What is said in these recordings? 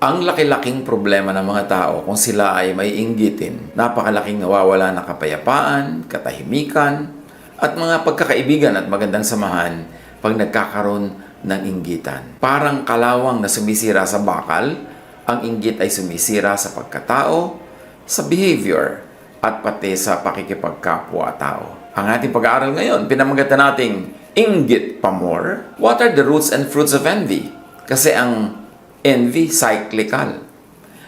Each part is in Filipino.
Ang laki-laking problema ng mga tao kung sila ay may inggitin, napakalaking nawawala na kapayapaan, katahimikan, at mga pagkakaibigan at magandang samahan pag nagkakaroon ng inggitan. Parang kalawang na sumisira sa bakal, ang inggit ay sumisira sa pagkatao, sa behavior, at pati sa pakikipagkapwa-tao. Ang ating pag-aaral ngayon, pinamagatan nating inggit pa more. What are the roots and fruits of envy? Kasi ang envy cyclical.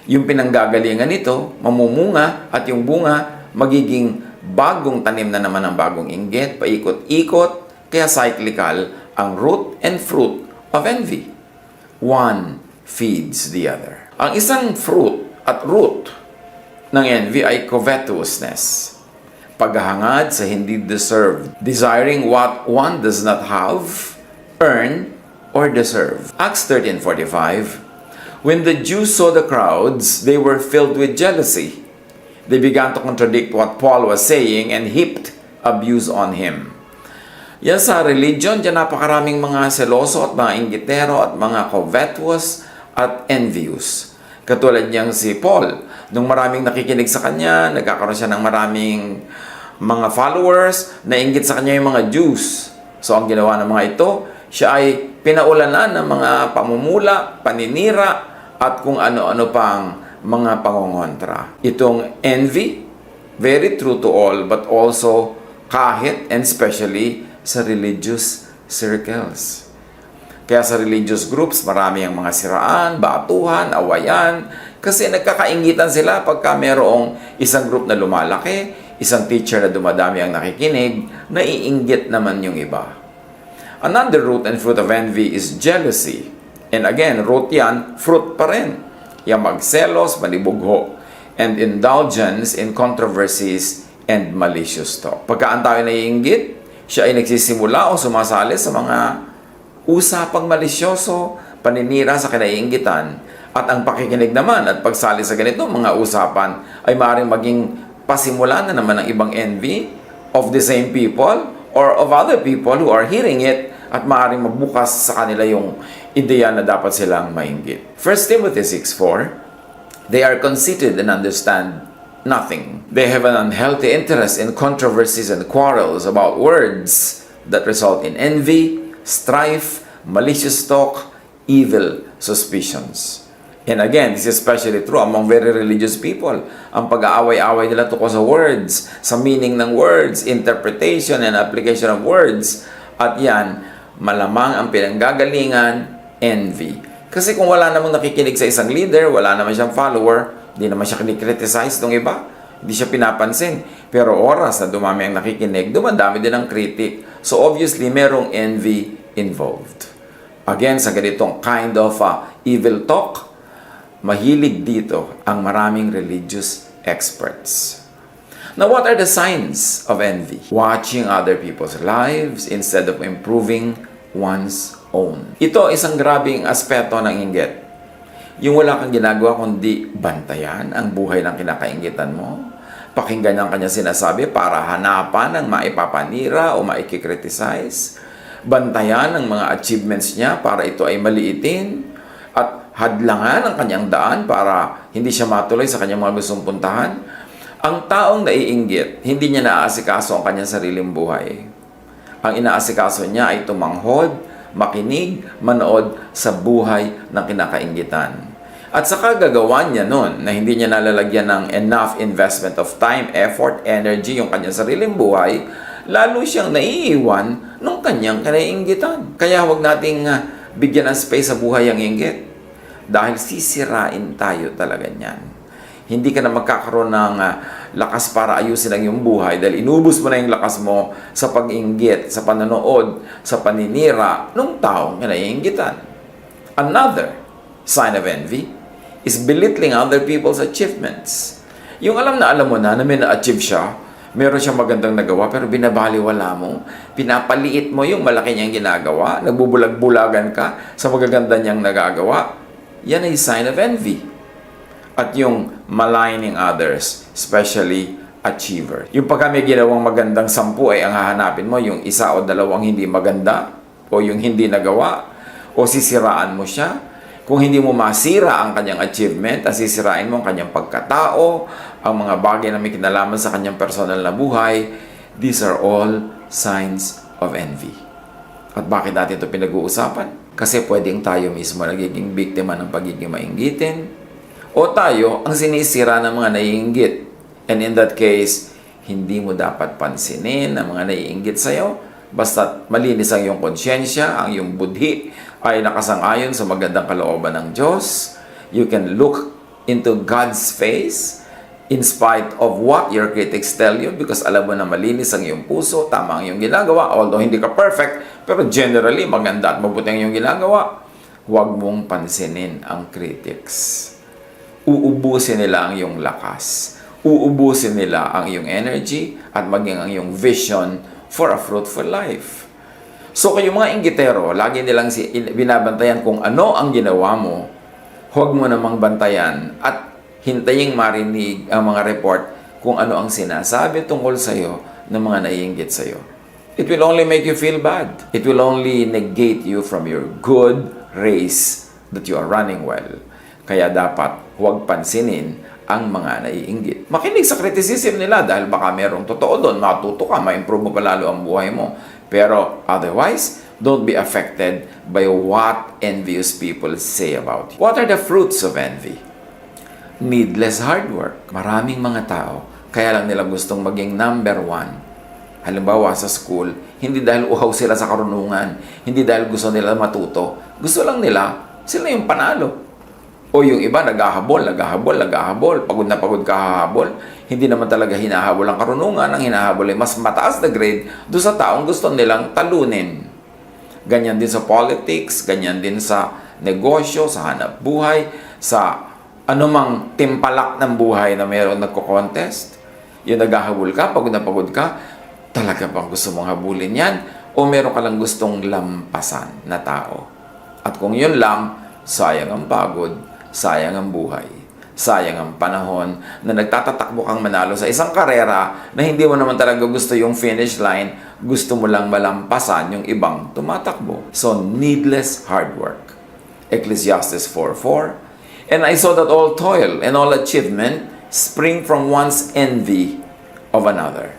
Yung pinanggagalingan nito, mamumunga at yung bunga magiging bagong tanim na naman ng bagong inggit, paikot-ikot, kaya cyclical ang root and fruit of envy. One feeds the other. Ang isang fruit at root ng envy ay covetousness. Paghahangad sa hindi deserved. Desiring what one does not have, earn, or deserve. Acts 13.45 When the Jews saw the crowds, they were filled with jealousy. They began to contradict what Paul was saying and heaped abuse on him. Yan sa religion, dyan napakaraming mga seloso at mga inggitero at mga covetous at envious. Katulad niyang si Paul, nung maraming nakikinig sa kanya, nagkakaroon siya ng maraming mga followers, nainggit sa kanya yung mga Jews. So ang ginawa ng mga ito, siya ay pinaulanan ng mga pamumula, paninira, at kung ano-ano pang mga pangongontra. Itong envy, very true to all, but also kahit and especially sa religious circles. Kaya sa religious groups, marami ang mga siraan, batuhan, awayan, kasi nagkakaingitan sila pagka merong isang group na lumalaki, isang teacher na dumadami ang nakikinig, naiinggit naman yung iba. Another root and fruit of envy is jealousy. And again, root yan, fruit pa rin. Yung magselos, manibugho, and indulgence in controversies and malicious talk. Pagka ang tao ay naiinggit, siya ay nagsisimula o sumasali sa mga usapang malisyoso, paninira sa kinaiinggitan, at ang pakikinig naman at pagsali sa ganito mga usapan ay maaaring maging pasimula na naman ng ibang envy of the same people or of other people who are hearing it at maaaring magbukas sa kanila yung ideya na dapat silang mainggit. 1 Timothy 6.4 They are conceited and understand nothing. They have an unhealthy interest in controversies and quarrels about words that result in envy, strife, malicious talk, evil suspicions. And again, this is especially true among very religious people. Ang pag-aaway-away nila tungkol sa words, sa meaning ng words, interpretation and application of words. At yan, malamang ang pinanggagalingan, envy. Kasi kung wala namang nakikinig sa isang leader, wala naman siyang follower, hindi naman siya kinikriticize ng iba, hindi siya pinapansin. Pero oras na dumami ang nakikinig, dumadami din ang critic. So obviously, merong envy involved. Again, sa ganitong kind of uh, evil talk, mahilig dito ang maraming religious experts. Now, what are the signs of envy? Watching other people's lives instead of improving one's own. Ito isang grabing aspeto ng inggit. Yung wala kang ginagawa kundi bantayan ang buhay ng kinakaingitan mo. Pakinggan ang kanya sinasabi para hanapan ng maipapanira o maikikriticize. Bantayan ang mga achievements niya para ito ay maliitin. At hadlangan ang kanyang daan para hindi siya matuloy sa kanyang mga gustong puntahan. Ang taong naiinggit, hindi niya naaasikaso ang kanyang sariling buhay. Ang inaasikaso niya ay tumanghod, makinig, manood sa buhay ng kinakaingitan. At sa kagagawa niya nun, na hindi niya nalalagyan ng enough investment of time, effort, energy, yung kanyang sariling buhay, lalo siyang naiiwan ng kanyang kinainggitan. Kaya huwag nating ah, bigyan ng space sa buhay ang inggit. Dahil sisirain tayo talaga niyan. Hindi ka na magkakaroon ng ah, lakas para ayusin ang iyong buhay dahil inubos mo na yung lakas mo sa pag-inggit, sa panonood, sa paninira ng taong kinaiinggitan. Another sign of envy is belittling other people's achievements. Yung alam na alam mo na na may na-achieve siya, meron siyang magandang nagawa pero binabaliwala mo, pinapaliit mo yung malaki niyang ginagawa, nagbubulag-bulagan ka sa magaganda niyang nagagawa, yan ay sign of envy. At yung maligning others, especially achiever. Yung pagka may ginawang magandang sampu ay ang hahanapin mo, yung isa o dalawang hindi maganda, o yung hindi nagawa, o sisiraan mo siya, Kung hindi mo masira ang kanyang achievement, at sisirain mo ang kanyang pagkatao, ang mga bagay na may kinalaman sa kanyang personal na buhay, these are all signs of envy. At bakit natin ito pinag-uusapan? Kasi pwedeng tayo mismo nagiging biktima ng pagiging mainggitin o tayo ang sinisira ng mga naiinggit. And in that case, hindi mo dapat pansinin ang mga naiinggit sa'yo basta malinis ang iyong konsyensya, ang iyong budhi ay nakasang-ayon sa magandang kalooban ng Diyos. You can look into God's face in spite of what your critics tell you because alam mo na malinis ang iyong puso, tama ang iyong ginagawa, although hindi ka perfect, pero generally maganda at mabuti ang iyong ginagawa. Huwag mong pansinin ang critics. Uubusin nila ang iyong lakas. Uubusin nila ang iyong energy at maging ang iyong vision for a fruitful life. So kayong mga inggitero, lagi nilang si, in- binabantayan kung ano ang ginawa mo, huwag mo namang bantayan at hintaying marinig ang mga report kung ano ang sinasabi tungkol sa iyo ng mga naiinggit sa iyo. It will only make you feel bad. It will only negate you from your good race that you are running well. Kaya dapat huwag pansinin ang mga naiinggit. Makinig sa criticism nila dahil baka merong totoo doon, matuto ka, ma-improve mo pa lalo ang buhay mo. Pero otherwise, don't be affected by what envious people say about you. What are the fruits of envy? Needless hard work. Maraming mga tao, kaya lang nila gustong maging number one. Halimbawa sa school, hindi dahil uhaw sila sa karunungan, hindi dahil gusto nila matuto. Gusto lang nila, sila yung panalo. O yung iba, naghahabol, naghahabol, naghahabol. Pagod na pagod ka hahabol. Hindi naman talaga hinahabol ang karunungan. Ang hinahabol ay mas mataas na grade doon sa taong gusto nilang talunin. Ganyan din sa politics, ganyan din sa negosyo, sa hanap buhay, sa anumang timpalak ng buhay na mayroon nagko-contest. Yung naghahabol ka, pagod na pagod ka, talaga bang gusto mong habulin yan? O meron ka lang gustong lampasan na tao? At kung yun lang, sayang ang pagod, sayang ang buhay. Sayang ang panahon na nagtatatakbo kang manalo sa isang karera na hindi mo naman talaga gusto yung finish line, gusto mo lang malampasan yung ibang tumatakbo. So, needless hard work. Ecclesiastes 4.4 And I saw that all toil and all achievement spring from one's envy of another.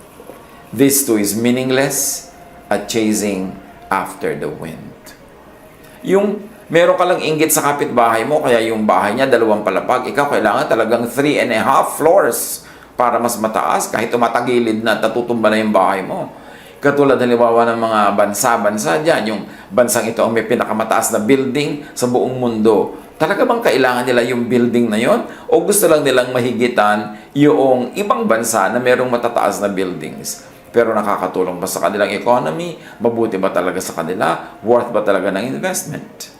This too is meaningless at chasing after the wind. Yung meron ka lang inggit sa kapitbahay mo, kaya yung bahay niya dalawang palapag, ikaw kailangan talagang three and a half floors para mas mataas kahit tumatagilid na natutumba na yung bahay mo. Katulad halimbawa ng mga bansa-bansa dyan, yung bansang ito ang may pinakamataas na building sa buong mundo. Talaga bang kailangan nila yung building na yon? O gusto lang nilang mahigitan yung ibang bansa na merong matataas na buildings? Pero nakakatulong ba sa kanilang economy? Mabuti ba talaga sa kanila? Worth ba talaga ng investment?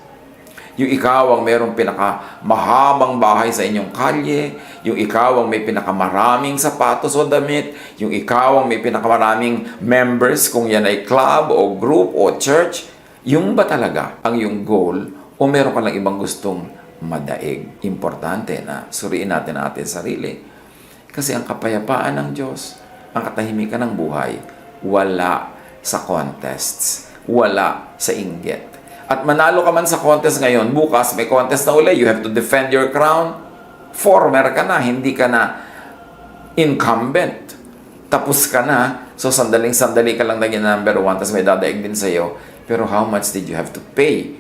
Yung ikaw ang merong pinakamahabang bahay sa inyong kalye, yung ikaw ang may pinakamaraming sapatos o damit, yung ikaw ang may pinakamaraming members kung yan ay club o group o church, yung ba talaga ang yung goal o meron ka lang ibang gustong madaig? Importante na suriin natin ang ating sarili. Kasi ang kapayapaan ng Diyos, ang katahimikan ng buhay, wala sa contests, wala sa inggit. At manalo ka man sa contest ngayon, bukas may contest na uli, you have to defend your crown. Former ka na, hindi ka na incumbent. Tapos ka na, so sandaling-sandali ka lang naging number one, tapos may dadaig din sa'yo. Pero how much did you have to pay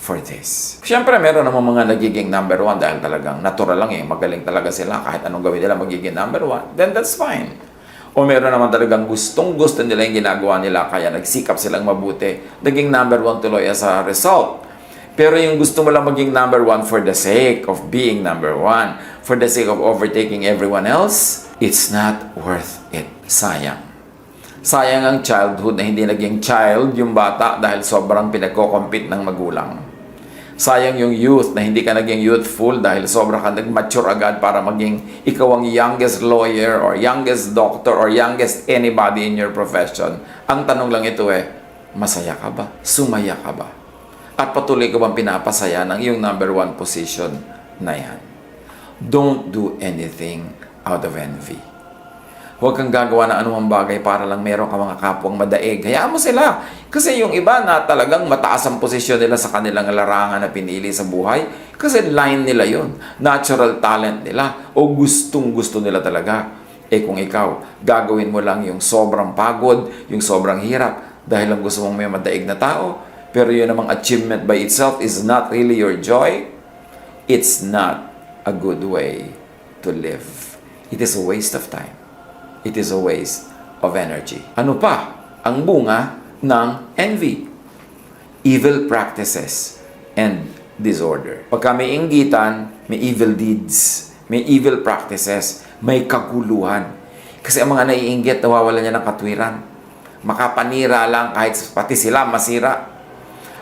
for this? Siyempre, meron naman mga nagiging number one dahil talagang natural lang eh, magaling talaga sila, kahit anong gawin nila magiging number one, then that's fine. O meron naman talagang gustong gusto nila yung ginagawa nila, kaya nagsikap silang mabuti, naging number one tuloy as a result. Pero yung gusto mo lang maging number one for the sake of being number one, for the sake of overtaking everyone else, it's not worth it. Sayang. Sayang ang childhood na hindi naging child yung bata dahil sobrang pinagko-compete ng magulang. Sayang yung youth na hindi ka naging youthful dahil sobrang ka nag-mature agad para maging ikaw ang youngest lawyer or youngest doctor or youngest anybody in your profession. Ang tanong lang ito eh, masaya ka ba? Sumaya ka ba? At patuloy ka bang pinapasaya ng iyong number one position na yan? Don't do anything out of envy. Huwag kang gagawa ng anumang bagay para lang meron ka mga kapwang madaig. Hayaan mo sila. Kasi yung iba na talagang mataas ang posisyon nila sa kanilang larangan na pinili sa buhay, kasi line nila yon Natural talent nila. O gustong gusto nila talaga. Eh kung ikaw, gagawin mo lang yung sobrang pagod, yung sobrang hirap, dahil lang gusto mong may madaig na tao, pero yun namang achievement by itself is not really your joy, it's not a good way to live. It is a waste of time. It is a waste of energy. Ano pa ang bunga ng envy? Evil practices and disorder. Pagka may inggitan, may evil deeds, may evil practices, may kaguluhan. Kasi ang mga naiinggit, nawawalan niya ng katwiran. Makapanira lang kahit pati sila masira.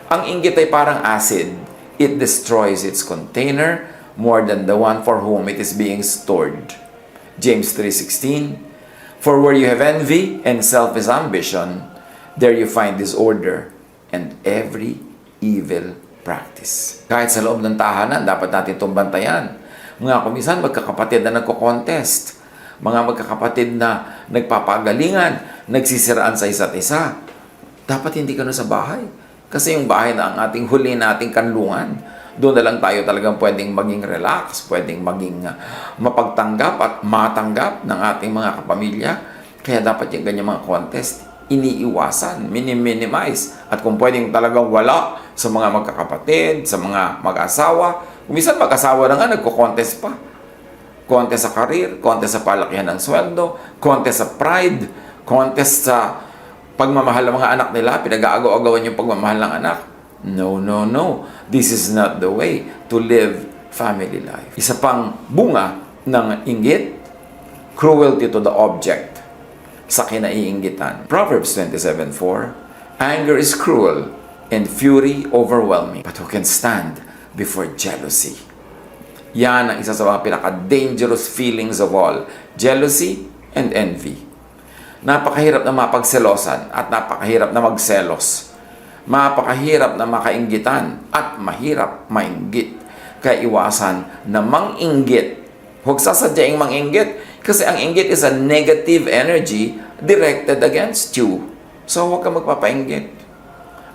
Ang inggit ay parang acid. It destroys its container more than the one for whom it is being stored. James 3.16 For where you have envy and selfish ambition, there you find disorder and every evil practice. Kahit sa loob ng tahanan, dapat natin itong bantayan. Mga kumisan, magkakapatid na nagko-contest. Mga magkakapatid na nagpapagalingan, nagsisiraan sa isa't isa. Dapat hindi ka na sa bahay. Kasi yung bahay na ang ating huli nating kanlungan. Doon na lang tayo talagang pwedeng maging relax, pwedeng maging uh, mapagtanggap at matanggap ng ating mga kapamilya. Kaya dapat yung ganyan mga contest, iniiwasan, minim-minimize. At kung pwedeng talagang wala sa mga magkakapatid, sa mga mag-asawa, kung minsan mag-asawa na nga, nagko-contest pa. Contest sa career, contest sa palakihan ng sweldo, contest sa pride, contest sa pagmamahal ng mga anak nila, pinag-aagaw-agawan yung pagmamahal ng anak. No, no, no. This is not the way to live family life. Isa pang bunga ng inggit, cruelty to the object sa kinaiinggitan. Proverbs 27.4 Anger is cruel and fury overwhelming. But who can stand before jealousy? Yan ang isa sa mga pinaka-dangerous feelings of all. Jealousy and envy. Napakahirap na mapagselosan at napakahirap na magselos. Mapakahirap na makainggitan at mahirap mainggit. Kaya iwasan na manginggit. Huwag sasadyaing manginggit kasi ang inggit is a negative energy directed against you. So huwag ka magpapainggit.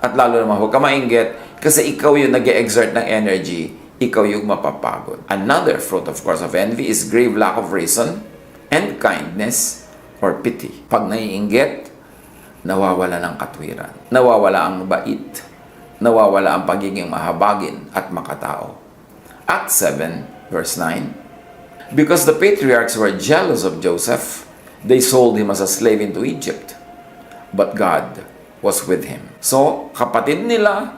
At lalo naman huwag ka mainggit kasi ikaw yung nag exert ng energy, ikaw yung mapapagod. Another fruit of course of envy is grave lack of reason and kindness or pity. Pag naiinggit, nawawala ng katwiran. Nawawala ang bait. Nawawala ang pagiging mahabagin at makatao. Act 7, verse 9. Because the patriarchs were jealous of Joseph, they sold him as a slave into Egypt. But God was with him. So, kapatid nila,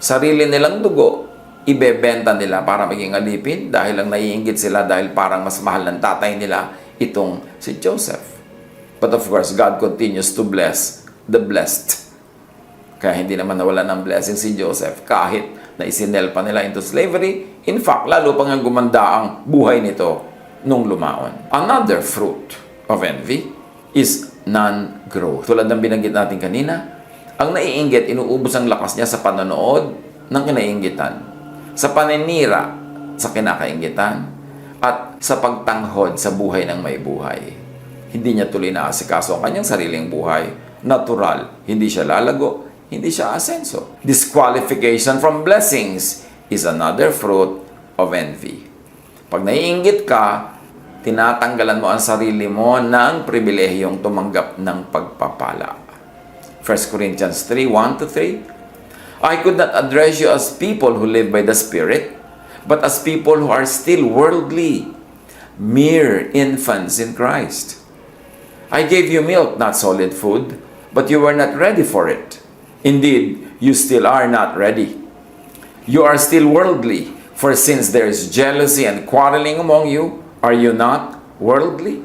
sarili nilang dugo, ibebenta nila para maging alipin dahil lang naiinggit sila dahil parang mas mahal ng tatay nila itong si Joseph. But of course, God continues to bless the blessed. Kaya hindi naman nawala ng blessing si Joseph kahit na isinel pa nila into slavery. In fact, lalo pa nga gumanda ang buhay nito nung lumaon. Another fruit of envy is non-growth. Tulad ng binanggit natin kanina, ang naiinggit, inuubos ang lakas niya sa panonood ng kinainggitan, sa paninira sa kinakainggitan, at sa pagtanghod sa buhay ng may buhay. Hindi niya tuloy na asikaso ang kanyang sariling buhay. Natural, hindi siya lalago, hindi siya asenso. Disqualification from blessings is another fruit of envy. Pag naiinggit ka, tinatanggalan mo ang sarili mo ng pribilehiyong tumanggap ng pagpapala. 1 Corinthians 3, 1 to 3. I could not address you as people who live by the Spirit, but as people who are still worldly, mere infants in Christ. I gave you milk, not solid food, but you were not ready for it. Indeed, you still are not ready. You are still worldly, for since there is jealousy and quarreling among you, are you not worldly?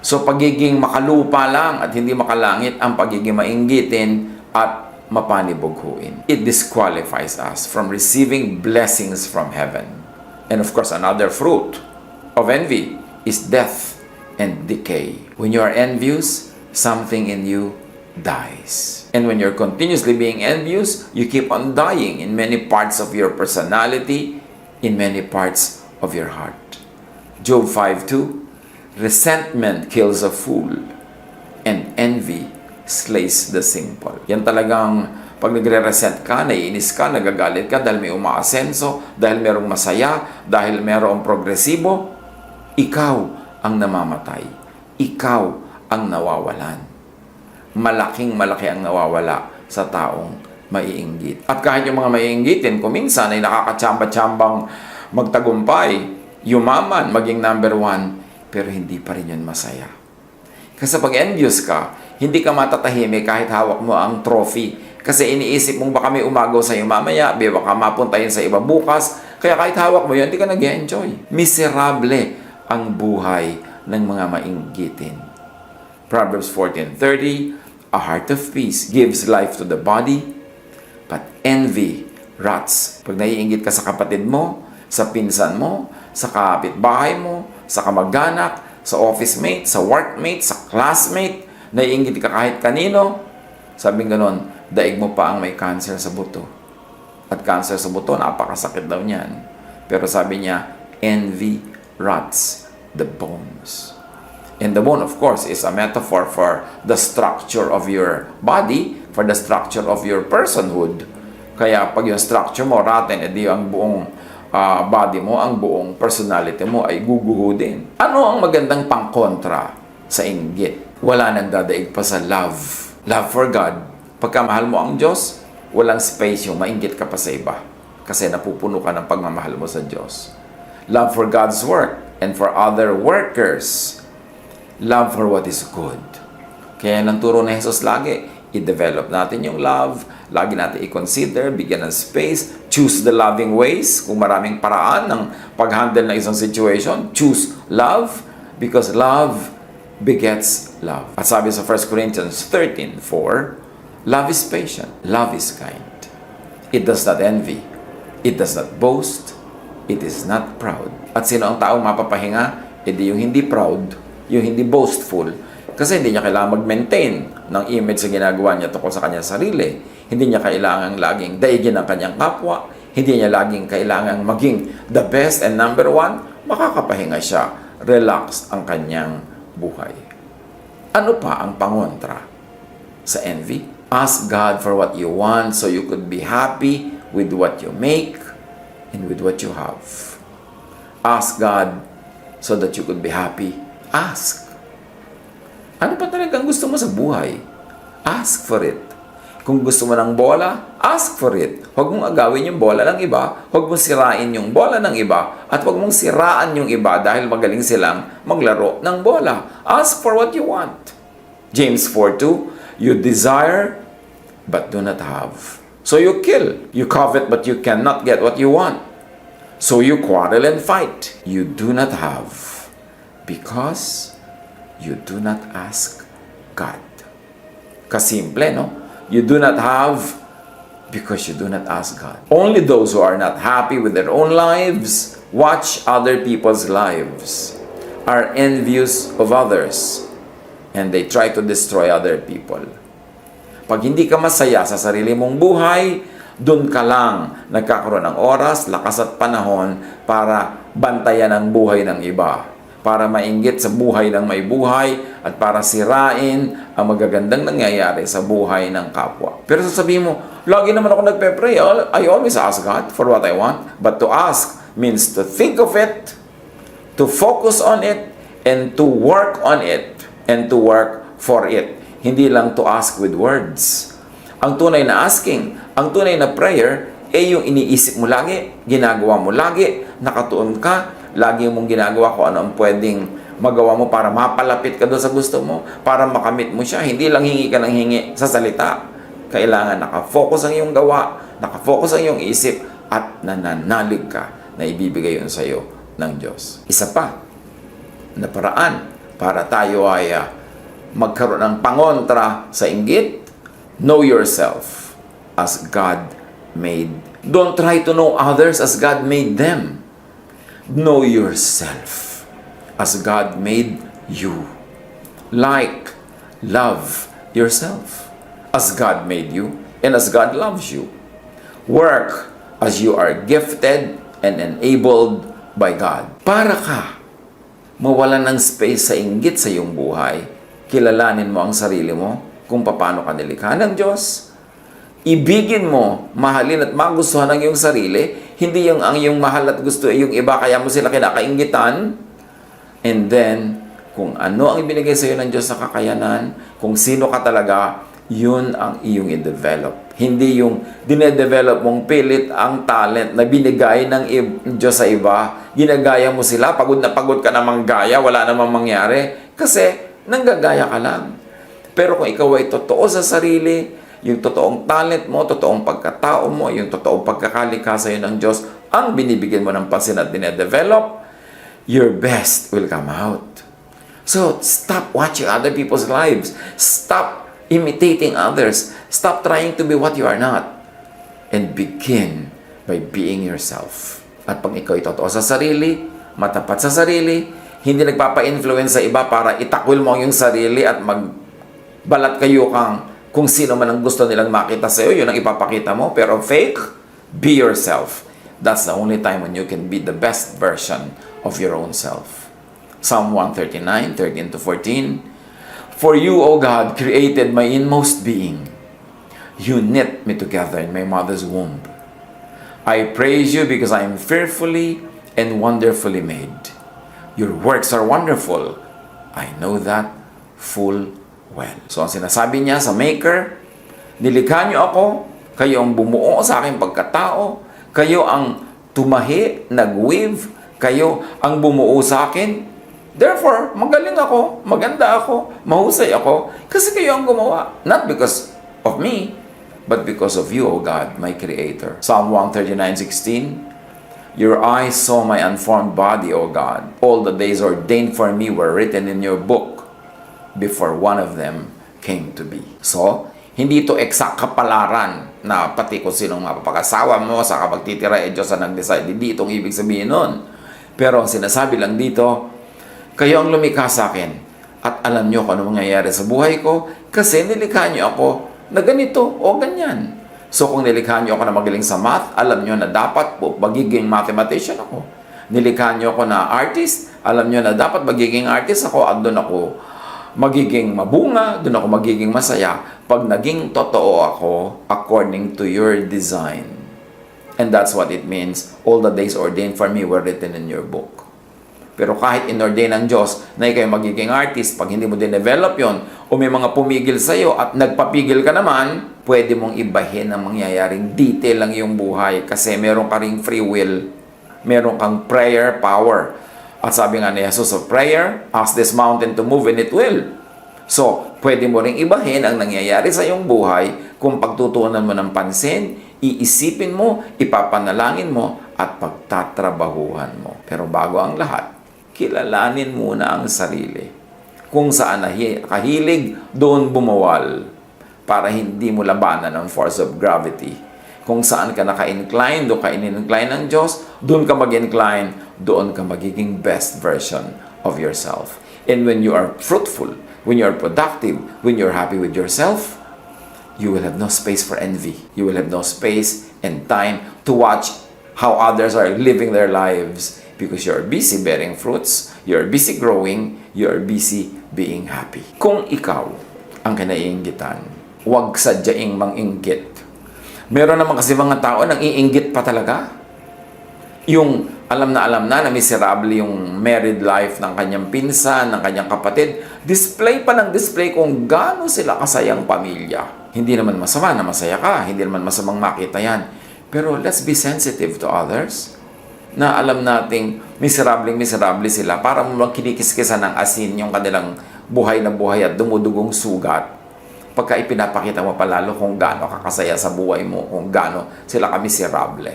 So pagiging makalupa lang at hindi makalangit ang pagiging mainggitin at mapanibughuin. It disqualifies us from receiving blessings from heaven. And of course, another fruit of envy is death and decay. When you are envious, something in you dies. And when you're continuously being envious, you keep on dying in many parts of your personality, in many parts of your heart. Job 5:2 Resentment kills a fool and envy slays the simple. Yan talagang pag nagre-resent ka, naiinis ka, nagagalit ka dahil may umaasenso, dahil merong masaya, dahil merong progresibo, ikaw ang namamatay. Ikaw ang nawawalan. Malaking malaki ang nawawala sa taong maiinggit. At kahit yung mga maiinggitin, kung minsan ay nakakatsamba-tsambang magtagumpay, yumaman, maging number one, pero hindi pa rin yun masaya. Kasi pag envious ka, hindi ka matatahimik kahit hawak mo ang trophy. Kasi iniisip mong baka may umagaw sa'yo mamaya, baka mapuntahin sa iba bukas. Kaya kahit hawak mo yun, hindi ka nag enjoy Miserable ang buhay ng mga mainggitin. Proverbs 14.30 A heart of peace gives life to the body, but envy rots. Pag naiingit ka sa kapatid mo, sa pinsan mo, sa kapitbahay mo, sa kamag-anak, sa office mate, sa workmate, sa classmate, naiingit ka kahit kanino, sabing ganon, daig mo pa ang may cancer sa buto. At cancer sa buto, napakasakit daw niyan. Pero sabi niya, envy rots the bones. And the bone, of course, is a metaphor for the structure of your body, for the structure of your personhood. Kaya pag yung structure mo rotten, edi ang buong ah, body mo, ang buong personality mo ay guguho din. Ano ang magandang pangkontra sa inggit? Wala nang dadaig pa sa love. Love for God. Pagka mahal mo ang Diyos, walang space yung mainggit ka pa sa iba. Kasi napupuno ka ng pagmamahal mo sa Diyos. Love for God's work and for other workers love for what is good. Kaya nang turo ni Jesus lagi, i-develop natin yung love, lagi natin i-consider, bigyan ng space, choose the loving ways. Kung maraming paraan ng pag-handle ng isang situation, choose love because love begets love. At sabi sa 1 Corinthians 13:4, love is patient, love is kind. It does not envy, it does not boast, it is not proud. At sino ang taong mapapahinga? Edi yung hindi proud, yung hindi boastful, kasi hindi niya kailangan mag-maintain ng image sa ginagawa niya tungkol sa kanyang sarili. Hindi niya kailangan laging daigin ang kanyang kapwa. Hindi niya laging kailangan maging the best and number one. Makakapahinga siya. Relax ang kanyang buhay. Ano pa ang pangontra sa envy? Ask God for what you want so you could be happy with what you make and with what you have. Ask God so that you could be happy. Ask. Ano pa talagang gusto mo sa buhay? Ask for it. Kung gusto mo ng bola, ask for it. Huwag mong agawin yung bola ng iba, huwag mong sirain yung bola ng iba, at huwag mong siraan yung iba dahil magaling silang maglaro ng bola. Ask for what you want. James 4.2 You desire, but do not have. So you kill. You covet, but you cannot get what you want. So you quarrel and fight. You do not have because you do not ask God. Kasimple, no? You do not have because you do not ask God. Only those who are not happy with their own lives watch other people's lives, are envious of others, and they try to destroy other people. Pag hindi ka masaya sa sarili mong buhay, doon ka lang nagkakaroon ng oras, lakas at panahon para bantayan ang buhay ng iba. Para mainggit sa buhay ng may buhay at para sirain ang magagandang nangyayari sa buhay ng kapwa. Pero sasabihin mo, lagi naman ako nagpe-pray. I always ask God for what I want. But to ask means to think of it, to focus on it, and to work on it, and to work for it. Hindi lang to ask with words. Ang tunay na asking, ang tunay na prayer, eh yung iniisip mo lagi, ginagawa mo lagi, nakatuon ka, lagi mong ginagawa kung ano ang pwedeng magawa mo para mapalapit ka doon sa gusto mo, para makamit mo siya. Hindi lang hingi ka ng hingi sa salita. Kailangan nakafocus ang iyong gawa, nakafocus ang iyong isip, at nananalig ka na ibibigay yun sa iyo ng Diyos. Isa pa na paraan para tayo ay ah, magkaroon ng pangontra sa inggit, know yourself as God made. Don't try to know others as God made them. Know yourself as God made you. Like, love yourself as God made you and as God loves you. Work as you are gifted and enabled by God. Para ka mawalan ng space sa inggit sa iyong buhay, kilalanin mo ang sarili mo kung paano ka nilikha ng Diyos. Ibigin mo, mahalin at magustuhan ang iyong sarili, hindi yung ang iyong mahal at gusto ay yung iba, kaya mo sila kinakaingitan. And then, kung ano ang ibinigay sa iyo ng Diyos sa kakayanan, kung sino ka talaga, yun ang iyong i-develop. Hindi yung dinedevelop mong pilit ang talent na binigay ng Diyos sa iba. Ginagaya mo sila, pagod na pagod ka namang gaya, wala namang mangyari. Kasi, nanggagaya ka lang. Pero kung ikaw ay totoo sa sarili, yung totoong talent mo, totoong pagkatao mo, yung totoong pagkakalikha sa iyo ng Diyos, ang binibigyan mo ng pansin at dinedevelop, your best will come out. So, stop watching other people's lives. Stop imitating others. Stop trying to be what you are not. And begin by being yourself. At pag ikaw ay totoo sa sarili, matapat sa sarili, hindi nagpapa-influence sa iba para itakwil mo ang iyong sarili at magbalat kayo kang kung sino man ang gusto nilang makita sa iyo, yun ang ipapakita mo. Pero fake, be yourself. That's the only time when you can be the best version of your own self. Psalm 139, 13 to 14. For you, O God, created my inmost being. You knit me together in my mother's womb. I praise you because I am fearfully and wonderfully made. Your works are wonderful. I know that full well. So, ang sinasabi niya sa Maker, nilikha niyo ako, kayo ang bumuo sa aking pagkatao, kayo ang tumahi, nag-weave, kayo ang bumuo sa akin. Therefore, magaling ako, maganda ako, mahusay ako, kasi kayo ang gumawa. Not because of me, but because of you, O God, my Creator. Psalm 139:16. Your eyes saw my unformed body, O God. All the days ordained for me were written in your book before one of them came to be. So, hindi ito exact kapalaran na pati kung sinong mapapakasawa mo sa kapagtitira eh Diyos ang nag-decide. Hindi itong ibig sabihin nun. Pero ang sinasabi lang dito, kayo ang lumikha sa akin at alam nyo kung ano mangyayari sa buhay ko kasi nilikha nyo ako na ganito o ganyan. So kung nilikha nyo ako na magaling sa math, alam nyo na dapat po magiging mathematician ako. Nilikha nyo ako na artist, alam nyo na dapat magiging artist ako at doon ako magiging mabunga, doon ako magiging masaya pag naging totoo ako according to your design. And that's what it means. All the days ordained for me were written in your book. Pero kahit inordain ng Diyos na ikaw magiging artist, pag hindi mo din-develop yon o may mga pumigil sa iyo at nagpapigil ka naman, pwede mong ibahin ang mangyayaring detail ng iyong buhay kasi meron ka ring free will. Meron kang prayer power. At sabi nga ni Jesus of prayer, ask this mountain to move and it will. So, pwede mo ring ibahin ang nangyayari sa iyong buhay kung pagtutuunan mo ng pansin, iisipin mo, ipapanalangin mo, at pagtatrabahuhan mo. Pero bago ang lahat, kilalanin muna ang sarili. Kung saan kahilig, doon bumawal para hindi mo labanan ang force of gravity. Kung saan ka naka-incline, doon ka in-incline ng Diyos, doon ka mag-incline, doon ka magiging best version of yourself. And when you are fruitful, when you are productive, when you're happy with yourself, you will have no space for envy. You will have no space and time to watch how others are living their lives because you're busy bearing fruits, you're busy growing, you're busy being happy. Kung ikaw ang kinaiinggitan, huwag sadyaing manginggit. Meron naman kasi mga tao nang iinggit pa talaga. Yung alam na alam na na miserable yung married life ng kanyang pinsan, ng kanyang kapatid, display pa ng display kung gaano sila kasayang pamilya. Hindi naman masama na masaya ka, hindi naman masamang makita yan. Pero let's be sensitive to others na alam nating miserabling miserable sila para mo kinikiskisan ng asin yung kanilang buhay na buhay at dumudugong sugat pagka ipinapakita mo palalo kung gaano kakasaya sa buhay mo, kung gaano sila ka miserable.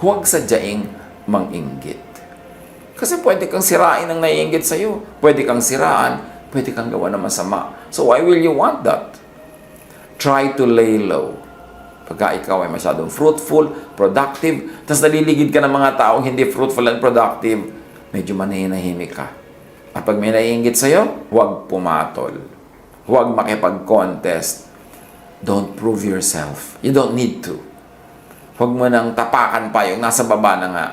Huwag sadyaing manginggit. Kasi pwede kang sirain ang naiinggit sa'yo. Pwede kang siraan, pwede kang gawa ng masama. So why will you want that? Try to lay low. Pagka ikaw ay masyadong fruitful, productive, tapos naliligid ka ng mga taong hindi fruitful and productive, medyo manahinahimik ka. At pag may naiingit sa'yo, huwag pumatol. Huwag makipag-contest. Don't prove yourself. You don't need to. Huwag mo nang tapakan pa yung nasa baba na nga.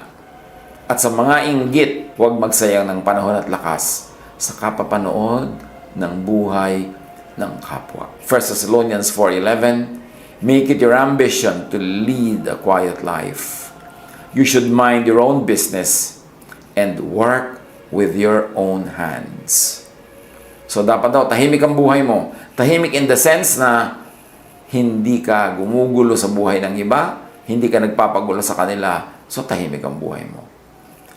At sa mga inggit, huwag magsayang ng panahon at lakas sa kapapanood ng buhay ng kapwa. 1 Thessalonians 4.11 Make it your ambition to lead a quiet life. You should mind your own business and work with your own hands. So dapat daw, tahimik ang buhay mo. Tahimik in the sense na hindi ka gumugulo sa buhay ng iba, hindi ka nagpapagulo sa kanila, so tahimik ang buhay mo.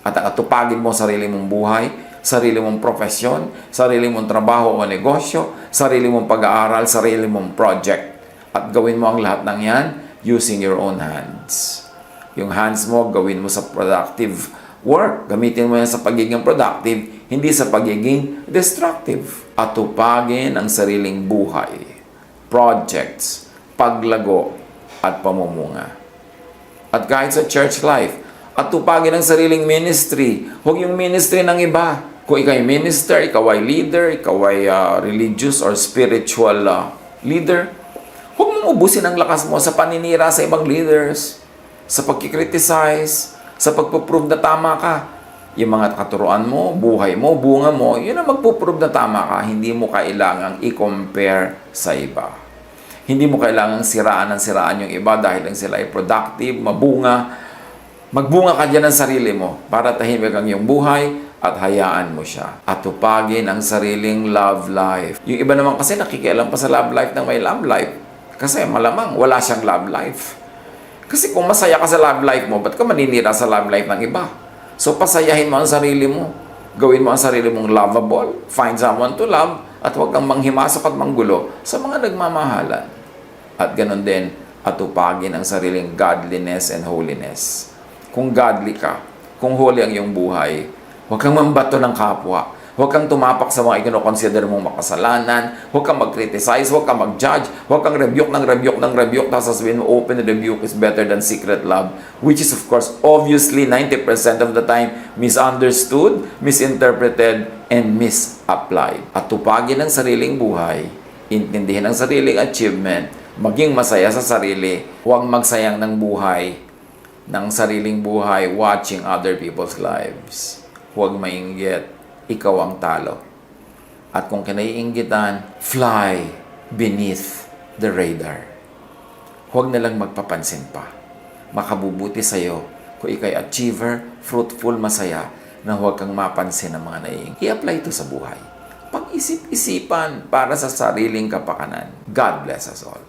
At atupagin mo sarili mong buhay, sarili mong profesyon, sarili mong trabaho o negosyo, sarili mong pag-aaral, sarili mong project. At gawin mo ang lahat ng yan using your own hands. Yung hands mo, gawin mo sa productive work. Gamitin mo yan sa pagiging productive, hindi sa pagiging destructive. Atupagin ang sariling buhay, projects, paglago, at pamumunga. At kahit sa church life, atupagin ang sariling ministry. Huwag yung ministry ng iba. Kung ikaw ay minister, ikaw ay leader, ikaw ay ah, religious or spiritual ah, leader, huwag mong ubusin ang lakas mo sa paninira sa ibang leaders, sa pagkikriticize, sa pagpuprove na tama ka. Yung mga katuruan mo, buhay mo, bunga mo, yun ang magpuprove na tama ka. Hindi mo kailangang i-compare sa iba. Hindi mo kailangang siraan ng siraan yung iba dahil lang sila ay productive, mabunga. Magbunga ka dyan ng sarili mo para tahimik ang iyong buhay at hayaan mo siya. At tupagin ang sariling love life. Yung iba naman kasi nakikialam pa sa love life ng may love life. Kasi malamang wala siyang love life. Kasi kung masaya ka sa love life mo, ba't ka maninira sa love life ng iba? So pasayahin mo ang sarili mo. Gawin mo ang sarili mong lovable. Find someone to love at huwag kang manghimasok at manggulo sa mga nagmamahalan. At ganun din, atupagin ang sariling godliness and holiness. Kung godly ka, kung holy ang iyong buhay, huwag kang mambato ng kapwa. Huwag kang tumapak sa mga ikinoconsider mong makasalanan. Huwag kang mag-criticize. Huwag kang mag-judge. Huwag kang rebuke ng rebuke ng rebuke. Tapos sasabihin mo, open rebuke is better than secret love. Which is, of course, obviously, 90% of the time, misunderstood, misinterpreted, and misapplied. At tupagin ang sariling buhay, intindihin ang sariling achievement, maging masaya sa sarili, huwag magsayang ng buhay, ng sariling buhay watching other people's lives. Huwag mainggit ikaw ang talo. At kung kinaiinggitan, fly beneath the radar. Huwag na lang magpapansin pa. Makabubuti sa'yo kung ikay achiever, fruitful, masaya, na huwag kang mapansin ng mga naiing. I-apply ito sa buhay. Pag-isip-isipan para sa sariling kapakanan. God bless us all.